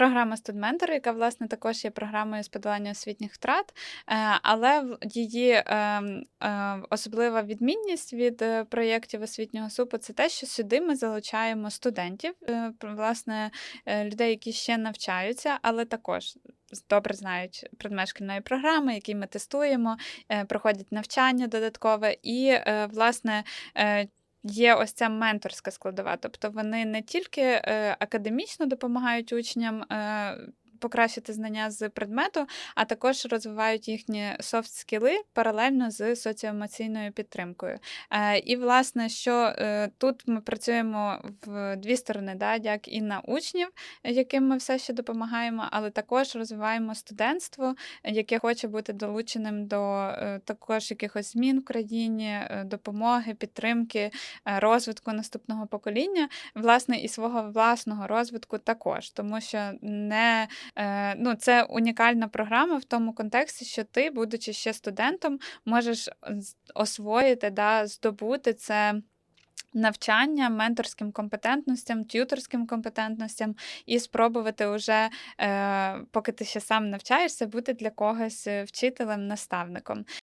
програма студментор, яка власне також є програмою з подолання освітніх втрат, е, але її ем, е, особлива відмінність від е, проєктів освітнього супу це те, що сюди ми залучаємо студентів, власне, людей, які ще навчаються, але також добре знають предмет шкільної програми, які ми тестуємо, проходять навчання додаткове, і, власне, є ось ця менторська складова. Тобто вони не тільки е, академічно допомагають учням. Покращити знання з предмету, а також розвивають їхні софт-скіли паралельно з соціоемоційною підтримкою. Е, і, власне, що е, тут ми працюємо в дві сторони, да, як і на учнів, яким ми все ще допомагаємо, але також розвиваємо студентство, яке хоче бути долученим до е, також якихось змін в країні, допомоги, підтримки, розвитку наступного покоління, власне, і свого власного розвитку також, тому що не е, ну, це унікальна програма в тому контексті, що ти, будучи ще студентом, можеш освоїти, да, здобути це. Навчання менторським компетентностям, т'юторським компетентностям, і спробувати уже, е, поки ти ще сам навчаєшся, бути для когось е, вчителем, наставником.